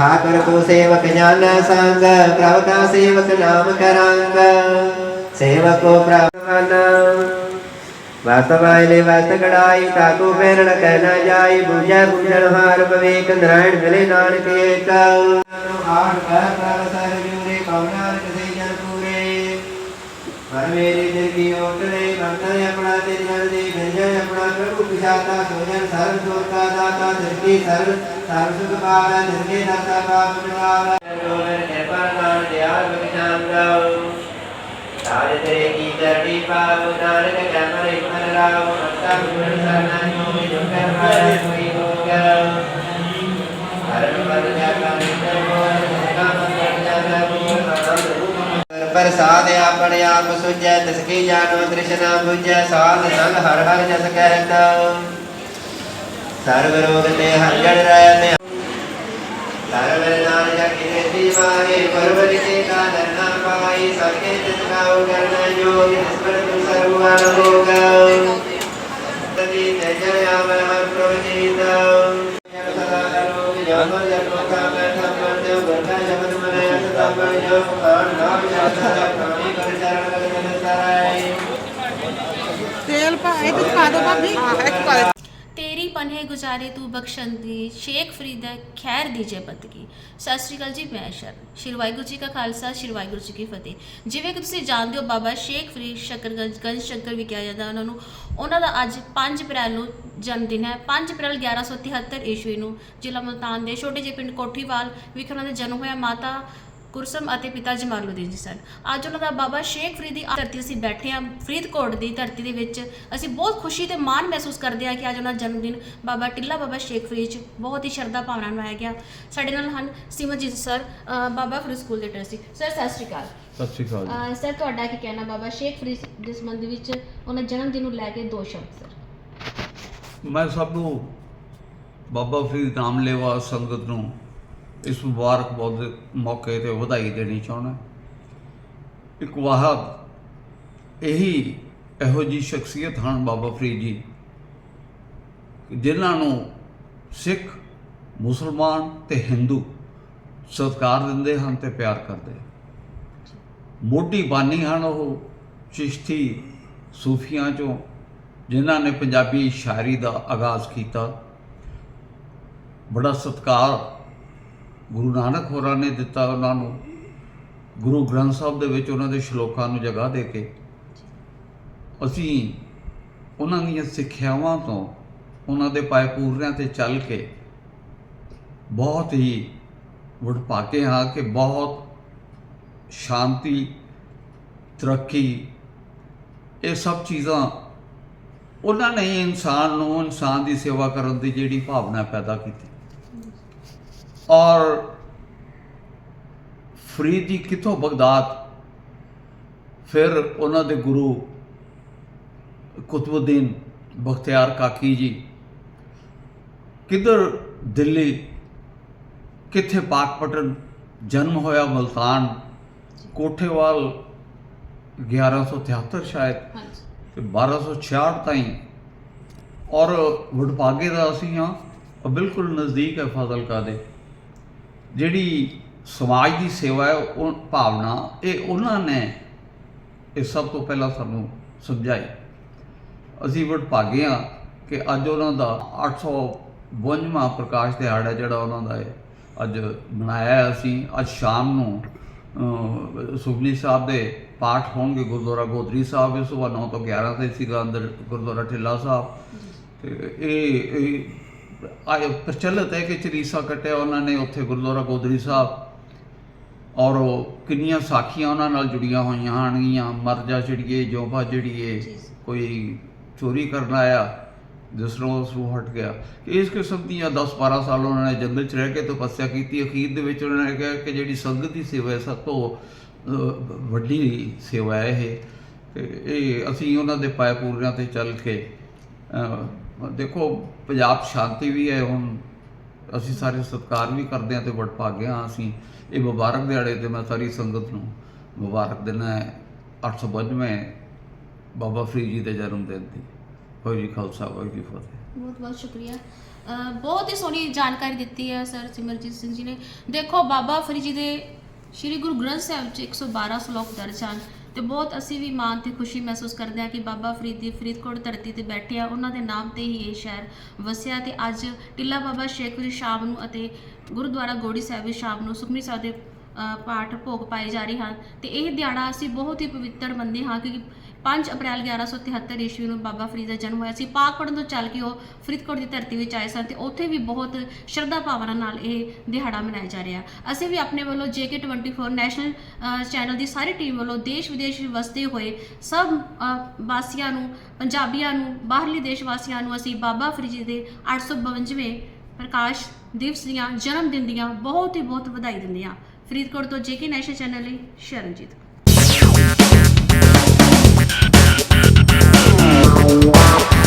ਕਮ ਠਾਕਰ ਕੋ ਸੇਵਕ ਜਾਣ ਸੰਗ ਪ੍ਰਭ ਕਾ ਸੇਵਕ ਨਾਮ ਕਰੰਗ ਸੇਵਕੋ ਪ੍ਰਭਨ ਵਾਸਵਾਇਲੇ ਵਾਸ ਗੜਾਈ ਤਾਕੂ ਫੇਰਣ ਕਹਿ ਨਾ ਜਾਈ ਬੁਝੈ ਬੁਝਣ ਹਾਰ ਬਵੇਕ ਨਰਾਇਣ ਮਿਲੇ ਨਾਨਕ ਏਕ ਆਠ ਪੈ ਪ੍ਰਭ ਸਰ ਜੂਰੇ ਕਉ ਕਿਸੇ ਪਰ ਮੇਰੀ ਦਿਲ ਕੀ ਓਟਲੇ ਬੰਤਨ ਆਪਣਾ ਤੇ ਜਨ ਦੇ ਗੰਜਨ ਆਪਣਾ ਪ੍ਰਭੂ ਪਿਛਾਤਾ ਸੋਜਨ ਸਰਬ ਸੁਖ ਕਾ ਦਾਤਾ ਦਿਲ ਕੀ ਸਰਬ ਸਰਬ ਸੁਖ ਪਾਵੈ ਨਿਰਗੇ ਦਾਤਾ ਪਾਪ ਮਿਟਾਵੈ ਰੋਵਰ ਕੇ ਪਰ ਨਾਮ ਦਿਆਲ ਬਖਸ਼ਾਂਗਾ ਤਾਜ ਤੇਰੇ ਕੀ ਚਰਣੀ ਪਾਉ ਨਾਨਕ ਕੈ ਮਰੇ ਮਨ ਰਾਉ ਅਤਾ ਗੁਰ ਸਰਨਾ ਜੋ ਜੋ ਕਰ ਪਾਇਆ ਕੋਈ ਹੋਗਾ ਹਰਨ ਮਨ ਜਾ ਕਾ ਨਿਤਰ ਮੋਹ ਸਦਾ ਮੰਦਰ ਜਾ ਜਾ ਮੋਹ ਆਨੰਦ ਰੂਪ ਪ੍ਰਸਾਦ ਆਪਣੇ ਆਪ ਸੁਝੈ, ਤਿਸ ਕੀ ਜਾਣੋ ਤ੍ਰਿਸ਼ਨਾ ਬੁਝੈ, ਸਾਧ ਸੰਗ ਹਰ ਹਰ ਜਸ ਕਹਿਤ ਸਰਬ ਰੋਗ ਤੇ ਹਰ ਜੜ ਰਹਿ ਤੇ ਸਰਬ ਨਾਮ ਜਗਿ ਤੇ ਮਾਰੇ ਪਰਵਰਿ ਤੇ ਕਾ ਦਰਨਾ ਪਾਈ ਸਕੇ ਤਿਸ ਕਾਉ ਕਰਨ ਜੋਗ ਤਿਸ ਪਰ ਤੁ ਸਰਵਾਨ ਤੇਲ ਪਾ, ਇਹ ਤੇ ਪਾ ਦੋ ਭਾਬੀ। ਹਾਂ, ਇੱਕ ਪਾ ਦੇ। ਤੇਰੀ ਪਨਹੇ ਗੁਜ਼ਾਰੇ ਤੂੰ ਬਖਸ਼ੰਦੀ ਸ਼ੇਖ ਫਰੀਦ ਖੈਰ ਦੀਜੇ ਬੰਦਗੀ। ਸਤਿ ਸ਼੍ਰੀ ਅਕਾਲ ਜੀ, ਮੈਂ ਸ਼ਰਨ। ਸ਼੍ਰੀ ਵਾਹਿਗੁਰੂ ਜੀ ਕਾ ਖਾਲਸਾ, ਸ਼੍ਰੀ ਵਾਹਿਗੁਰੂ ਜੀ ਕੀ ਫਤਿਹ। ਜਿਵੇਂ ਕਿ ਤੁਸੀਂ ਜਾਣਦੇ ਹੋ, ਬਾਬਾ ਸ਼ੇਖ ਫਰੀਦ ਸ਼ਕਰਗੰਜ ਗੰਜ ਸ਼ੰਕਰ ਵੀ ਕਿਹਾ ਜਾਂਦਾ ਉਹਨਾਂ ਨੂੰ। ਉਹਨਾਂ ਦਾ ਅੱਜ 5 ਅਪ੍ਰੈਲ ਨੂੰ ਜਨਮ ਦਿਨ ਹੈ। 5 ਅਪ੍ਰੈਲ 1173 ਈਸਵੀ ਨੂੰ ਜ਼ਿਲ੍ਹਾ ਮੁਲਤਾਨ ਦੇ ਛੋਟੇ ਜਿਹੇ ਪਿੰਡ ਕੋਠੀਵਾਲ ਵਿਖੇ ਉਹਨਾਂ ਦਾ ਜਨਮ ਹੋਇਆ। ਮਾਤਾ ਕੁਰਸਮ ਅਤੇ ਪਿਤਾ ਜਮਾਲੁਦੀਨ ਜੀ ਸਨ। ਅੱਜ ਉਹਨਾਂ ਦਾ ਬਾਬਾ ਸ਼ੇਖ ਫਰੀਦ ਦੀ ਧਰਤੀ ਅਸੀਂ ਬੈਠੇ ਹਾਂ। ਫਰੀਦਕੋਟ ਦੀ ਧਰਤੀ ਦੇ ਵਿੱਚ ਅਸੀਂ ਬਹੁਤ ਖੁਸ਼ੀ ਤੇ ਮਾਣ ਮਹਿਸੂਸ ਕਰਦੇ ਹਾਂ ਕਿ ਅੱਜ ਉਹਨਾਂ ਦਾ ਜਨਮ ਦਿਨ ਬਾਬਾ ਟਿੱਲਾ ਬਾਬਾ ਸ਼ੇਖ ਫਰੀਦ 'ਚ ਬਹੁਤ ਹੀ ਸ਼ਰਧਾ ਭਾਵਨਾ ਨਾਲ ਮਨਾਇਆ ਗਿਆ। ਸਾਡੇ ਨਾਲ ਹਨ ਸਿਮਰਜੀਤ ਸਰ ਬਾਬਾ ਫਰੀਦ ਸਕੂਲ ਦੇ ਟਰਸਟੀ। ਸਰ ਸਤਿ ਸ਼੍ਰੀ ਅਕਾਲ। ਸਤਿ ਸ਼੍ਰੀ ਅਕਾਲ ਸਰ ਤੁਹਾਡਾ ਕੀ ਕਹਿਣਾ? ਬਾਬਾ ਸ਼ੇਖ ਫਰੀਦ ਦੇ ਸੰਬੰਧ ਵਿੱਚ ਉਹਨਾਂ ਜਨਮ ਦਿਨ ਨੂੰ ਲੈ ਕੇ ਦੋ ਸ਼ਬਦ ਸਰ। ਮੈਂ ਸਭ ਨੂੰ ਬਾਬਾ ਫਰੀਦ ਨਾਮਲੇਵਾ ਸੰਗਤ ਨੂੰ ਇਸ ਮੁਬਾਰਕ ਬਹੁਤ ਮੌਕੇ ਤੇ ਵਧਾਈ ਦੇਣੀ ਚਾਹੁੰਦਾ ਇੱਕ ਵਾਹਬ ਇਹੀ ਇਹੋ ਜੀ ਸ਼ਖਸੀਅਤ ਹਨ ਬਾਬਾ ਫਰੀਦ ਜੀ ਜਿਨ੍ਹਾਂ ਨੂੰ ਸਿੱਖ, ਮੁਸਲਮਾਨ ਤੇ ਹਿੰਦੂ ਸਤਿਕਾਰ ਦਿੰਦੇ ਹਨ ਤੇ ਪਿਆਰ ਕਰਦੇ ਮੋਢੀ ਬਾਨੀ ਹਨ ਉਹ ਚਿਸ਼ਤੀ ਸੂਫੀਆਂ ਚੋਂ ਜਿਨ੍ਹਾਂ ਨੇ ਪੰਜਾਬੀ ਸ਼ਾਇਰੀ ਦਾ ਆਗਾਜ਼ ਕੀਤਾ। ਬੜਾ ਸਤਿਕਾਰ ਗੁਰੂ ਨਾਨਕ ਹੋਰਾਂ ਨੇ ਦਿੱਤਾ ਉਹਨਾਂ ਨੂੰ, ਗੁਰੂ ਗ੍ਰੰਥ ਸਾਹਿਬ ਦੇ ਵਿੱਚ ਉਹਨਾਂ ਦੇ ਸ਼ਲੋਕਾਂ ਨੂੰ ਜਗ੍ਹਾ ਦੇ ਕੇ। ਅਸੀਂ ਉਹਨਾਂ ਦੀਆਂ ਸਿੱਖਿਆਵਾਂ ਤੋਂ ਉਹਨਾਂ ਦੇ ਪਾਏ ਪੂਰਨਿਆਂ ਤੇ ਚੱਲ ਕੇ ਬਹੁਤ ਹੀ ਵਡਭਾਗੇ ਹਾਂ ਕਿ ਬਹੁਤ ਸ਼ਾਂਤੀ, ਤਰੱਕੀ, ਇਹ ਸਭ ਚੀਜ਼ਾਂ ਉਹਨਾਂ ਨੇ ਇਨਸਾਨ ਨੂੰ ਇਨਸਾਨ ਦੀ ਸੇਵਾ ਕਰਨ ਦੀ ਜਿਹੜੀ ਭਾਵਨਾ ਪੈਦਾ ਕੀਤੀ। ਔਰ ਫਰੀਦੀ ਕਿਥੋਂ ਬਗਦਾਦ? ਫਿਰ ਉਹਨਾਂ ਦੇ ਗੁਰੂ ਕੁਤਬੁੱਦੀਨ ਬਖਤਿਆਰ ਕਾਕੀ ਜੀ ਕਿੱਧਰ ਦਿੱਲੀ ਕਿੱਥੇ ਪਾਕਪਟਨ ਜਨਮ ਹੋਇਆ ਮਲਤਾਨ ਕੋਠੇਵਾਲ 1173 ਸ਼ਾਇਦ ਤੇ 1266 ਤਾਈਂ। ਔਰ ਵਡਭਾਗੇ ਦਾ ਅਸੀਂ ਹਾਂ ਬਿਲਕੁਲ ਨਜ਼ਦੀਕ ਹੈ ਫਾਜ਼ਿਲਕਾ ਦੇ। ਜਿਹੜੀ ਸਮਾਜ ਦੀ ਸੇਵਾ ਹੈ ਉਹ ਭਾਵਨਾ ਇਹ ਉਹਨਾਂ ਨੇ ਇਹ ਸਭ ਤੋਂ ਪਹਿਲਾਂ ਸਾਨੂੰ ਸਮਝਾਈ। ਅਸੀਂ ਵਡਭਾਗੇ ਹਾਂ ਕਿ ਅੱਜ ਉਹਨਾਂ ਦਾ 852ਵਾਂ ਪ੍ਰਕਾਸ਼ ਦਿਹਾੜਾ ਜਿਹੜਾ ਉਹਨਾਂ ਦਾ ਹੈ ਅੱਜ ਮਨਾਇਆ ਅਸੀਂ। ਅੱਜ ਸ਼ਾਮ ਨੂੰ ਅਹ, ਸਾਹਿਬ ਦੇ ਪਾਠ ਹੋਣਗੇ ਗੁਰਦੁਆਰਾ ਗੋਦਰੀ ਸਾਹਿਬ ਇਸ ਸੁਬਹ 9 ਤੋਂ 11 ਤੇ ਸੀਗਾ ਅੰਦਰ ਗੁਰਦੁਆਰਾ ਠਿੱਲਾ ਸਾਹਿਬ। ਤੇ ਇਹ ਪ੍ਰਚਲਿਤ ਹੈ ਕਿ ਚਰੀਸਾ ਕੱਟਿਆ ਉਹਨਾਂ ਨੇ ਉੱਥੇ ਗੁਰਦੁਆਰਾ ਗੋਦਰੀ ਸਾਹਿਬ। ਔਰ ਉਹ ਕਿੰਨੀਆਂ ਸਾਖੀਆਂ ਉਹਨਾਂ ਨਾਲ ਜੁੜੀਆਂ ਹੋਈਆਂ ਹਨਗੀਆਂ ਮਰ ਜਾ ਚਿੜੀਏ ਜੋਬਾ ਚਿੜੀਏ ਕੋਈ ਚੋਰੀ ਕਰਨ ਆਇਆ ਤਰ੍ਹਾਂ ਉਸ ਨੂੰ ਹਟ ਗਿਆ। ਇਸ ਕਿਸਮ ਦੀਆਂ 10 12 ਸਾਲ ਉਹਨਾਂ ਨੇ ਜੰਗਲ 'ਚ ਰਹਿ ਕੇ ਤਪੱਸਿਆ ਕੀਤੀ। ਅਖੀਰ ਦੇ ਵਿੱਚ ਉਹਨਾਂ ਨੇ ਕਿਹਾ ਕਿ ਜਿਹੜੀ ਸੰਗਤ ਦੀ ਸੇਵਾ ਹੈ ਸਭ ਤੋਂ ਵੱਡੀ ਸੇਵਾ ਹੈ ਇਹ। ਤੇ ਇਹ ਅਸੀਂ ਉਹਨਾਂ ਦੇ ਪਾਏ ਪੂਰਿਆਂ ਤੇ ਚੱਲ ਕੇ ਦੇਖੋ ਪੰਜਾਬ 'ਚ ਸ਼ਾਂਤੀ ਵੀ ਹੈ, ਹੁਣ ਅਸੀਂ ਸਾਰੇ ਸਤਿਕਾਰ ਵੀ ਕਰਦੇ ਹਾਂ ਤੇ ਵਡਭਾਗੇ ਹਾਂ ਅਸੀਂ। ਇਹ ਮੁਬਾਰਕ ਦਿਹਾੜੇ ਤੇ ਮੈਂ ਸਾਰੀ ਸੰਗਤ ਨੂੰ ਮੁਬਾਰਕ ਦਿੰਦਾ 852 ਬਾਬਾ ਫਰੀਦ ਜੀ ਦੇ ਜਨਮ ਦਿਨ ਦੀ ਹੋਈ ਜੀ ਖਾਲਸਾ, ਵਾਹਿਗੁਰੂ ਜੀ ਫਤਿਹ। ਬਹੁਤ ਬਹੁਤ ਸ਼ੁਕਰੀਆ। ਬਹੁਤ ਹੀ ਸੋਹਣੀ ਜਾਣਕਾਰੀ ਦਿੱਤੀ ਹੈ ਸਰ ਸਿਮਰਜੀਤ ਸਿੰਘ ਜੀ ਨੇ। ਦੇਖੋ ਬਾਬਾ ਫਰੀਦ ਜੀ ਦੇ ਸ੍ਰੀ ਗੁਰੂ ਗ੍ਰੰਥ ਸਾਹਿਬ 'ਚ 112 ਸ਼ਲੋਕ ਦਰਜ ਹਨ। ਤੇ ਬਹੁਤ ਅਸੀਂ ਵੀ ਮਾਣ ਤੇ ਖੁਸ਼ੀ ਮਹਿਸੂਸ ਕਰਦੇ ਹਾਂ ਕਿ ਬਾਬਾ ਫਰੀਦ ਦੀ ਫਰੀਦਕੋਟ ਧਰਤੀ ਤੇ ਬੈਠੇ ਆ। ਉਹਨਾਂ ਦੇ ਨਾਮ ਤੇ ਹੀ ਇਹ ਸ਼ਹਿਰ ਵਸਿਆ ਤੇ ਅੱਜ ਟਿੱਲਾ ਬਾਬਾ ਸ਼ੇਖਪੁਰੀ ਸ਼ਾਮ ਨੂੰ ਅਤੇ ਗੁਰਦੁਆਰਾ ਗੋੜੀ ਸਾਹਿਬ ਵੀ ਸ਼ਾਮ ਨੂੰ ਸੁਖਮਨੀ ਸਾਹਿਬ ਦੇ ਪਾਠ ਭੋਗ ਪਾਏ ਜਾ ਰਹੇ ਹਨ। ਤੇ ਇਹ ਦਿਹਾੜਾ ਅਸੀਂ ਬਹੁਤ ਹੀ ਪਵਿੱਤਰ ਮੰਨਦੇ ਹਾਂ ਕਿਉਂਕਿ 5 ਅਪ੍ਰੈਲ 1173 ਈਸਵੀ ਨੂੰ ਬਾਬਾ ਫਰੀਦ ਦਾ ਜਨਮ ਹੋਇਆ ਸੀ। ਪਾਕਪੜਨ ਤੋਂ ਚੱਲ ਕੇ ਉਹ ਫਰੀਦਕੋਟ ਦੀ ਧਰਤੀ ਵਿੱਚ ਆਏ ਸਨ ਤੇ ਉੱਥੇ ਵੀ ਬਹੁਤ ਸ਼ਰਧਾ ਭਾਵਨਾ ਨਾਲ ਇਹ ਦਿਹਾੜਾ ਮਨਾਇਆ ਜਾ ਰਿਹਾ। ਅਸੀਂ ਵੀ ਆਪਣੇ ਵੱਲੋਂ JK24 ਨੈਸ਼ਨਲ ਚੈਨਲ ਦੀ ਸਾਰੀ ਟੀਮ ਵੱਲੋਂ ਦੇਸ਼ ਵਿਦੇਸ਼ ਵਸਦੇ ਹੋਏ ਸਭ ਵਾਸੀਆਂ ਨੂੰ, ਪੰਜਾਬੀਆਂ ਨੂੰ, ਬਾਹਰਲੇ ਦੇਸ਼ ਵਾਸੀਆਂ ਨੂੰ ਅਸੀਂ ਬਾਬਾ ਫਰੀਦ ਜੀ ਦੇ 852ਵੇਂ ਪ੍ਰਕਾਸ਼ ਦਿਵਸ ਦੀਆਂ ਜਨਮ ਦਿਨ ਦੀਆਂ ਬਹੁਤ ਹੀ ਬਹੁਤ ਵਧਾਈ ਦਿੰਦੇ ਹਾਂ। ਫਰੀਦਕੋਟ ਤੋਂ JK ਨੈਸ਼ਨਲ ਚੈਨਲ ਲਈ ਸ਼ਰਨਜੀਤ Wow.